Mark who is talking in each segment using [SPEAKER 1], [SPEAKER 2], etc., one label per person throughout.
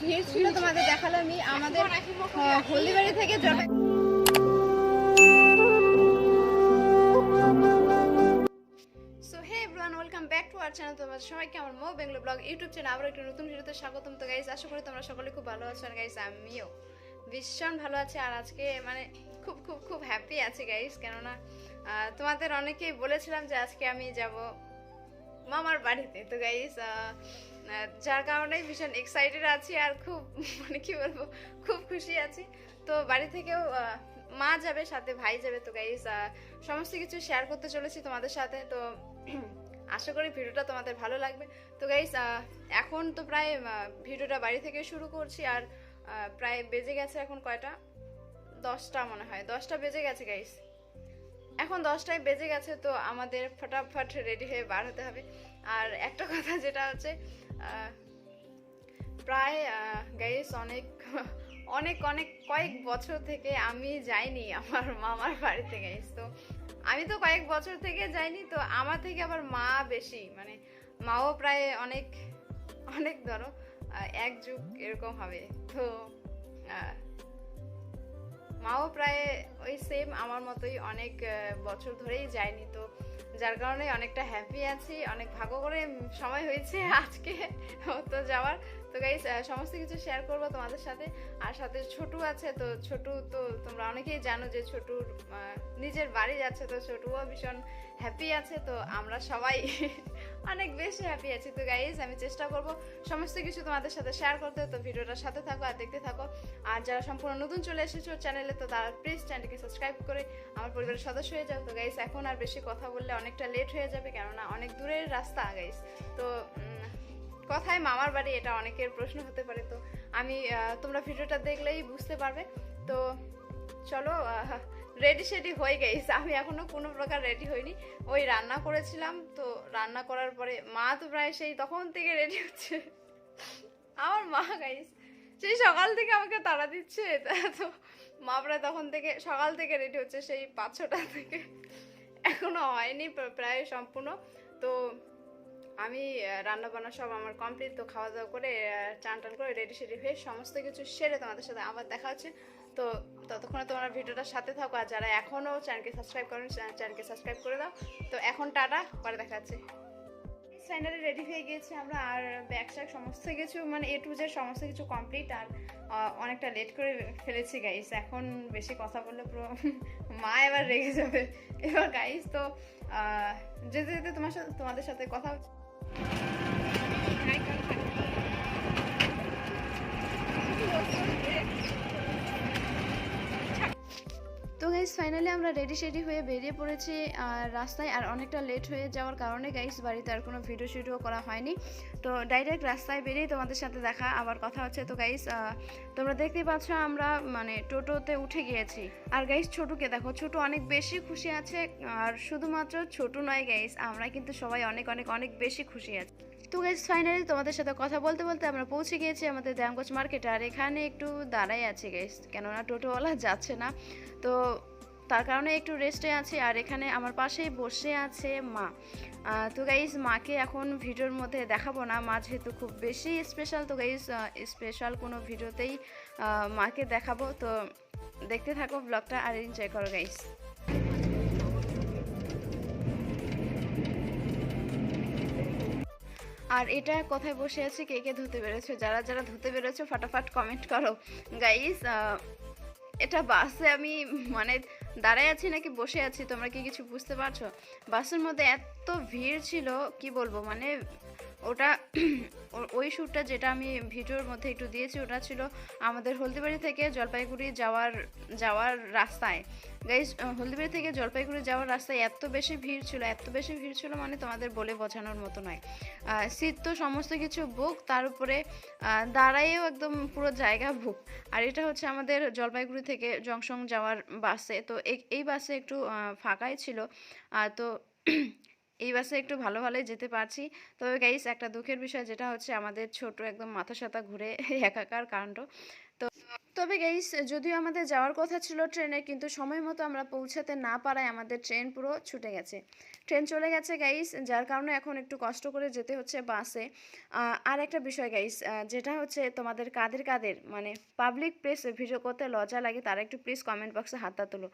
[SPEAKER 1] ভিড় ছিল তোমাদের দেখালামই। আমাদের আহ, হলদিবাড়ি থেকে welcome back to our channel তোমার সবাইকে আমার মো বেঙ্গলো ব্লগ ইউটিউব চ্যানেল আবার একটা নতুন ভিডিওতে স্বাগতম। তো গাইস আশা করি তোমরা সকলে খুব ভালো আছো আর গাইস আমিও ভীষণ ভালো আছি। আর আজকে মানে খুব খুব খুব হ্যাপি আছি গাইস কেননা তোমাদের অনেকেই বলেছিলাম যে আজকে আমি যাব মামার বাড়িতে। তো গাইস যার কারণে ভীষণ এক্সাইটেড আছি আর খুব মানে কি বলব, খুব খুশি আছি। তো বাড়ি থেকেও মা যাবে, সাথে ভাই যাবে। তো গাইস সমস্ত কিছু শেয়ার করতে চলেছি তোমাদের সাথে। তো আশা করি ভিডিওটা তোমাদের ভালো লাগবে। তো গাইস এখন তো প্রায় ভিডিওটা বাড়ি থেকে শুরু করছি আর প্রায় বেজে গেছে এখন কয়টা? দশটা মনে হয়। দশটা বেজে গেছে গাইস এখন দশটায় বেজে গেছে, তো আমাদের ফটাফট রেডি হয়ে বার হতে হবে। আর একটা কথা যেটা হচ্ছে প্রায় গাইস অনেক অনেক অনেক কয়েক বছর থেকে আমি যাইনি আমার মামার বাড়িতে গাইস তো আমি তো কয়েক বছর থেকে যাইনি, তো আমার থেকে আবার মা বেশি মানে মাও প্রায় অনেক অনেক ধরো এক যুগ এরকম হবে, তো মাও প্রায় ওই সেম আমার মতোই অনেক বছর ধরেই যায়নি তো। যার কারণে অনেকটা হ্যাপি আছি, অনেক ভাগ্য করে সময় হয়েছে আজকে তো যাওয়ার। তো গাইস সমস্ত কিছু শেয়ার করব তোমাদের সাথে। আর সাথে ছোটু আছে তো, ছোটু তো তোমরা অনেকেই জানো যে ছোটুর নিজের বাড়ি যাচ্ছে তো ছোটুও ভীষণ হ্যাপি আছে। তো আমরা সবাই অনেক বেশি হ্যাপি আছি তো গাইজ আমি চেষ্টা করব সমস্ত কিছু তোমাদের সাথে শেয়ার করতে। তো ভিডিওটার সাথে থাকো আর দেখতে থাকো। আর যারা সম্পূর্ণ নতুন চলে এসেছ চ্যানেলে তো তারা প্লিজ চ্যানেলকে সাবস্ক্রাইব করে আমার পরিবারের সদস্য হয়ে যাও। তো গাইস এখন আর বেশি কথা বললে অনেকটা লেট হয়ে যাবে, কেননা অনেক দূরের রাস্তা গাইস তো কথায় মামার বাড়ি, এটা অনেকের প্রশ্ন হতে পারে। তো আমি তোমরা ভিডিওটা দেখলেই বুঝতে পারবে। তো চলো রেডি সেডি হয়ে গেছে। আমি এখনও কোনো প্রকার রেডি হইনি। ওই রান্না করেছিলাম, তো রান্না করার পরে মা তো প্রায় সেই তখন থেকে রেডি হচ্ছে। আমার মা গাইস সেই সকাল থেকে আমাকে তাড়া দিচ্ছে। তো মা প্রায় তখন থেকে, সকাল থেকে রেডি হচ্ছে সেই পাঁচ ছটা থেকে। এখনও হয়নি, প্রায় সম্পূর্ণ। তো আমি রান্না বান্না সব আমার কমপ্লিট তো খাওয়া দাওয়া করে চান টান করে রেডি সেডি হয়ে সমস্ত কিছু সেরে তোমাদের সাথে আবার দেখা হচ্ছে। তো ততক্ষণে তোমরা ভিডিওটার সাথে থাকো, আর যারা এখনও চ্যানেলকে সাবস্ক্রাইব করেন চ্যানেলকে সাবস্ক্রাইব করে দাও। তো এখন টাটা, পরে দেখা যাচ্ছে ফাইনালি রেডি হয়ে গিয়েছি আমরা, আর ব্যাগ শ্যাগ সমস্ত কিছু মানে এ টু জেড সমস্ত কিছু কমপ্লিট আর অনেকটা লেট করে ফেলেছি গাইস এখন বেশি কথা বললে পুরো মা এবার রেগে যাবে। এবার গাইস তো যেতে যেতে তোমার সাথে তোমাদের সাথে কথা হচ্ছে তো গাইস ফাইনালি আমরা রেডি শেডি হয়ে বেরিয়ে পড়েছি, আর রাস্তায় আর অনেকটা লেট হয়ে যাওয়ার কারণে গাইস বাড়িতে আর কোনো ভিডিও শিডিও করা হয়নি। তো ডাইরেক্ট রাস্তায় বেরিয়ে তোমাদের সাথে দেখা, আবার কথা হচ্ছে। তো গাইস তোমরা দেখতেই পাচ্ছ আমরা মানে টোটোতে উঠে গিয়েছি। আর গাইস ছোটুকে দেখো, ছোট অনেক বেশি খুশি আছে, আর শুধুমাত্র ছোট নয় গাইস আমরা কিন্তু সবাই অনেক অনেক অনেক বেশি খুশি আছি। তো গাইস ফাইনালি তোমাদের সাথে কথা বলতে বলতে আমরা পৌঁছে গিয়েছি আমাদের দ্যামগঞ্জ মার্কেটে আর এখানে একটু দাঁড়াই আছে গাইস কেননা টোটোওয়ালা যাচ্ছে না। তো তার কারণে একটু রেস্টে আছি আর এখানে আমার পাশেই বসে আছে মা। তো গাইজ মাকে এখন ভিডিওর মধ্যে দেখাবো না। মা যেহেতু খুব বেশি স্পেশাল তো গাইজ স্পেশাল কোনো ভিডিওতেই মাকে দেখাবো। তো দেখতে থাকো ব্লগটা আর এনজয় করো গাইজ আর এটা কোথায় বসে আছে, কে কে ধুতে পেরেছ যারা যারা ধুতে বেরোছো ফাটাফাট কমেন্ট করো। গাইস এটা বাসে আমি মানে দাঁড়ায় আছি নাকি বসে আছি? তোমরা কি কিছু বুঝতে পারছ? বাসের মধ্যে এত ভিড় ছিল, কি বলব? মানে ওটা ওই শ্যুটটা যেটা আমি ভিডিওর মধ্যে একটু দিয়েছি, ওটা ছিল আমাদের হলদিবাড়ি থেকে জলপাইগুড়ি যাওয়ার যাওয়ার রাস্তায়। গাইজ হলদিবাড়ি থেকে জলপাইগুড়ি যাওয়ার রাস্তায় এত বেশি ভিড় ছিল, এত বেশি ভিড় ছিল মানে তোমাদের বলে বোঝানোর মতো নয়। সিট তো সমস্ত কিছু বুক তার উপরে দাঁড়াইয়েও একদম পুরো জায়গা বুক আর এটা হচ্ছে আমাদের জলপাইগুড়ি থেকে জংশন যাওয়ার বাসে। তো এই- এই বাসে একটু ফাঁকাই ছিল। তো এই বাসে একটু ভালো ভালোই যেতে পারছি। তবে গাইস একটা দুঃখের বিষয় যেটা হচ্ছে, আমাদের ছোট একদম মাথা সাথা ঘুরে একাকার কাণ্ড। তবে গেইস যদিও আমাদের যাওয়ার কথা ছিল ট্রেনে কিন্তু সময় মতো আমরা পৌঁছাতে না পারায় আমাদের ট্রেন পুরো ছুটে গেছে। ট্রেন চলে গেছে গাইস যার কারণে এখন একটু কষ্ট করে যেতে হচ্ছে বাসে। আর একটা বিষয় গাইস যেটা হচ্ছে তোমাদের কাদের কাদের মানে পাবলিক প্লেসে ভিডিও করতে লজ্জা লাগে তারা একটু প্লিজ কমেন্ট বক্সে হাতটা তোলো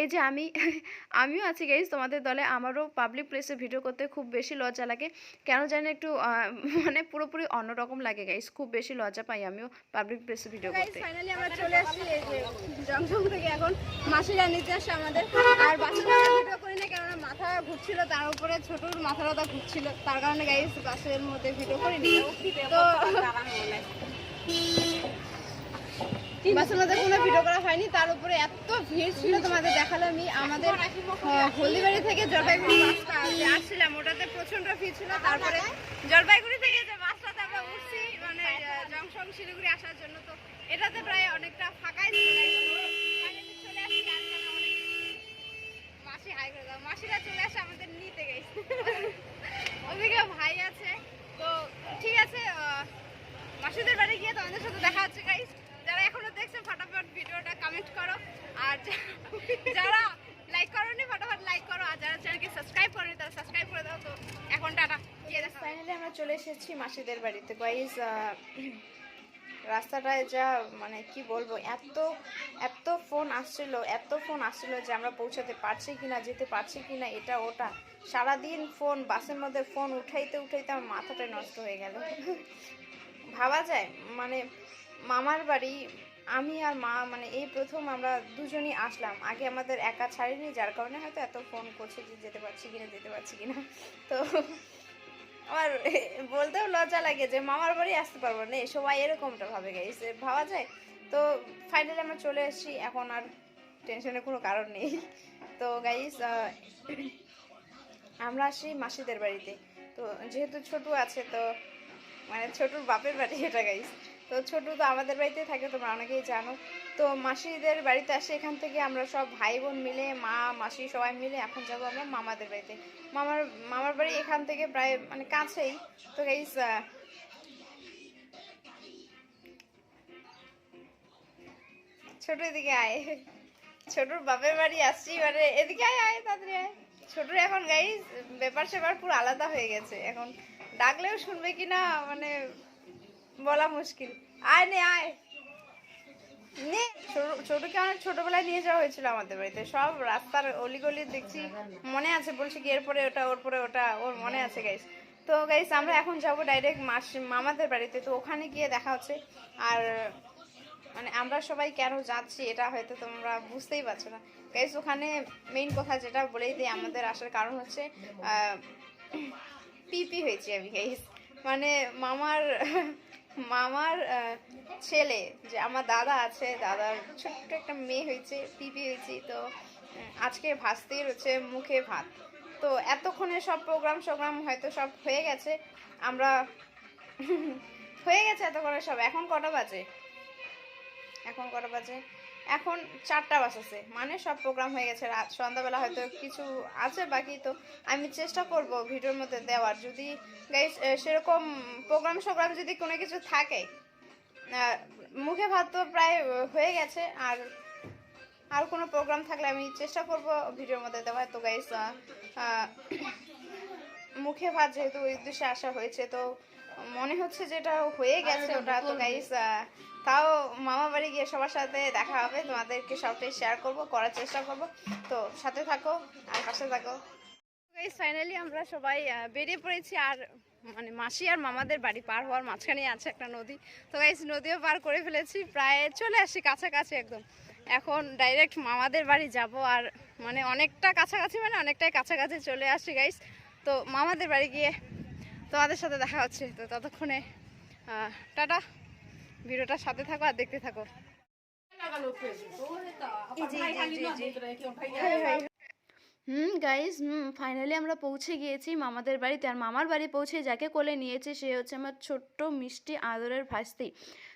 [SPEAKER 1] এই যে আমি আমিও আছি গাইস তোমাদের দলে আমারও পাবলিক প্লেসে ভিডিও করতে খুব বেশি লজ্জা লাগে। কেন জানি একটু মানে পুরোপুরি অন্যরকম লাগে গাইস খুব বেশি লজ্জা পাই আমিও পাবলিক প্লেসে ভিডিও করতে।
[SPEAKER 2] ফাইনালি আমরা মাথা তার উপরে কারণে কোনো করা হয়নি। তার উপরে এত ভিড় ছিল তোমাদের দেখাল আমি। আমাদের হলদিবাড়ি থেকে জলপাইগুড়ি আসছিলাম, ওটাতে প্রচণ্ড ভিড় ছিল। তারপরে জলপাইগুড়ি থেকে যে আমরা উঠছি মানে জংশন শিলিগুড়ি আসার জন্য, তো এটাতে প্রায় অনেকটা ফাঁকাই চলে আসছি মাসি হাই করে দাও। মাসিরা চলে আসে আমাদের নিতে গেছে ওদিকে ভাই আছে। তো ঠিক আছে মাসিদের বাড়ি গিয়ে তোমাদের সাথে দেখা হচ্ছে গাইস যারা এখনও দেখছেন, ফটাফট ভিডিওটা কমেন্ট করো। আর যারা লাইক করোনি, ফটাফট লাইক করো। আর যারা চ্যানেলকে সাবস্ক্রাইব করেনি, তারা সাবস্ক্রাইব করে দাও। তো এখন টাটা
[SPEAKER 1] ফাইনালি আমরা চলে এসেছি মাসিদের বাড়িতে। গাইস রাস্তাটায় যা মানে কি বলব, এত এত ফোন আসছিল, এত ফোন আসছিল যে আমরা পৌঁছাতে পারছি কি না যেতে পারছি কি না এটা, ওটা। সারাদিন ফোন বাসের মধ্যে ফোন উঠাইতে উঠাইতে আমার মাথাটা নষ্ট হয়ে গেল। ভাবা যায় মানে মামার বাড়ি, আমি আর মা মানে এই প্রথম আমরা দুজনই আসলাম। আগে আমাদের একা ছাড়িনি, যার কারণে হয়তো এত ফোন করছে যে যেতে পারছি কিনা, যেতে পারছি কিনা। তো আমার বলতেও লজ্জা লাগে যে মামার বাড়ি আসতে পারব না। সবাই এরকমটা ভাবে গেছে ভাবা যায়? তো ফাইনালি আমরা চলে এসেছি এখন আর টেনশনের কোনো কারণ নেই। তো গাইস আমরা আসি মাসিদের বাড়িতে। তো যেহেতু ছোট আছে, তো মানে ছোটুর বাপের বাড়ি এটা গাইস তো ছোটু তো আমাদের বাড়িতে থাকে, তোমরা অনেকেই জানো। তো মাসিদের বাড়িতে আসে, এখান থেকে আমরা সব ভাই বোন মিলে, মা, মাসি সবাই মিলে এখন যাব আমরা মামাদের বাড়িতে। মামার মামার বাড়ি এখান থেকে প্রায় মানে কাছেই। তো গাইস ছোট এদিকে আয়। ছোটুর বাপের বাড়ি আসছি মানে এদিকে আয় আয়, তাড়াতাড়ি আয়। ছোটুর এখন গাইস ব্যাপার স্যাপার পুরো আলাদা হয়ে গেছে। এখন ডাকলেও শুনবে কি না মানে বলা মুশকিল। আয় নে আয়। নে, ছোট- ছোটকে অনেক ছোটবেলায় নিয়ে যাওয়া হয়েছিল আমাদের বাড়িতে। সব রাস্তার অলিগলি দেখছি, মনে আছে, বলছি কি, এরপরে ওটা ওর পরে ওটা, ওর মনে আছে গাইস তো গাইস আমরা এখন যাব ডাইরেক্ট মাস মামাদের বাড়িতে। তো ওখানে গিয়ে দেখা হচ্ছে। আর মানে আমরা সবাই কেন যাচ্ছি, এটা হয়তো তোমরা বুঝতেই পারছ না। গাইস ওখানে মেইন কথা যেটা বলেই দিই, আমাদের আসার কারণ হচ্ছে পিপি হয়েছি আমি গাইস মানে মামার মামার ছেলে, যে আমার দাদা আছে, দাদার ছোট্ট একটা মেয়ে হয়েছে পিপি হয়েছি, তো আজকে ভাসতেই রয়েছে মুখে ভাত। তো এতক্ষণে সব প্রোগ্রাম সোগ্রাম হয়তো সব হয়ে গেছে, আমরা হয়ে গেছে এতক্ষণে সব। এখন কটা বাজে? এখন কটা বাজে? এখন চারটা বাজছে মানে সব প্রোগ্রাম হয়ে গেছে। রাত সন্ধ্যাবেলা হয়তো কিছু আছে বাকি তো আমি চেষ্টা করব ভিডিওর মধ্যে দেওয়ার। যদি গাইস সেরকম প্রোগ্রাম সোগ্রাম যদি কোনো কিছু থাকে মুখে ভাত তো প্রায় হয়ে গেছে। আর আর কোনো প্রোগ্রাম থাকলে আমি চেষ্টা করব ভিডিওর মধ্যে দেওয়ার। তো গাইস মুখে ভাত যেহেতু ওই উদ্দেশ্যে আসা হয়েছে তো মনে হচ্ছে যেটা হয়ে গেছে ওটা। তো গাইস তাও মামা বাড়ি গিয়ে সবার সাথে দেখা হবে। তোমাদেরকে সবটাই শেয়ার করব, করার চেষ্টা করব। তো সাথে থাকো আর পাশে থাকো। ফাইনালি আমরা সবাই বেরিয়ে পড়েছি আর মানে মাসি আর মামাদের বাড়ি পার হওয়ার মাঝখানে আছে একটা নদী। তো গাইস নদীও পার করে ফেলেছি, প্রায় চলে আসি কাছাকাছি একদম। এখন ডাইরেক্ট মামাদের বাড়ি যাব আর মানে অনেকটা কাছাকাছি মানে অনেকটাই কাছাকাছি চলে আসি গাইস তো মামাদের বাড়ি গিয়ে তোমাদের সাথে দেখা হচ্ছে। তো ততক্ষণে টাটা। ভিডিওটার সাথে থাকো আর দেখতে থাকো। হুম গাইস হুম ফাইনালি আমরা পৌঁছে গিয়েছি মামাদের বাড়িতে। আর মামার বাড়ি পৌঁছে যাকে কোলে নিয়েছে সে হচ্ছে আমার ছোট্ট মিষ্টি আদরের ভাস্তি।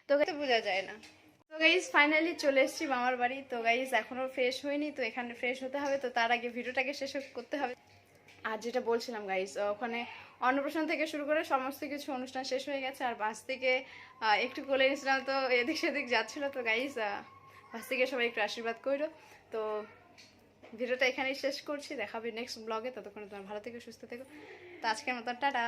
[SPEAKER 1] তো বোঝা যায় না। তো গাইস ফাইনালি চলে এসেছি মামার বাড়ি। তো গাইস এখনও ফ্রেশ হয়নি তো এখানে ফ্রেশ হতে হবে। তো তার আগে ভিডিওটাকে শেষ করতে হবে। আর যেটা বলছিলাম গাইজ ওখানে অন্নপ্রাশন থেকে শুরু করে সমস্ত কিছু অনুষ্ঠান শেষ হয়ে গেছে, আর বাস থেকে একটু কোলে নিয়েছিলাম তো, এদিক সেদিক যাচ্ছিল তো গাইজ বাস থেকে সবাই একটু আশীর্বাদ করো তো ভিডিওটা এখানেই শেষ করছি দেখাবে নেক্সট ব্লগে ততক্ষণ তোমার ভালো থেকে, সুস্থ থেকো। তো আজকের মতো টাটা।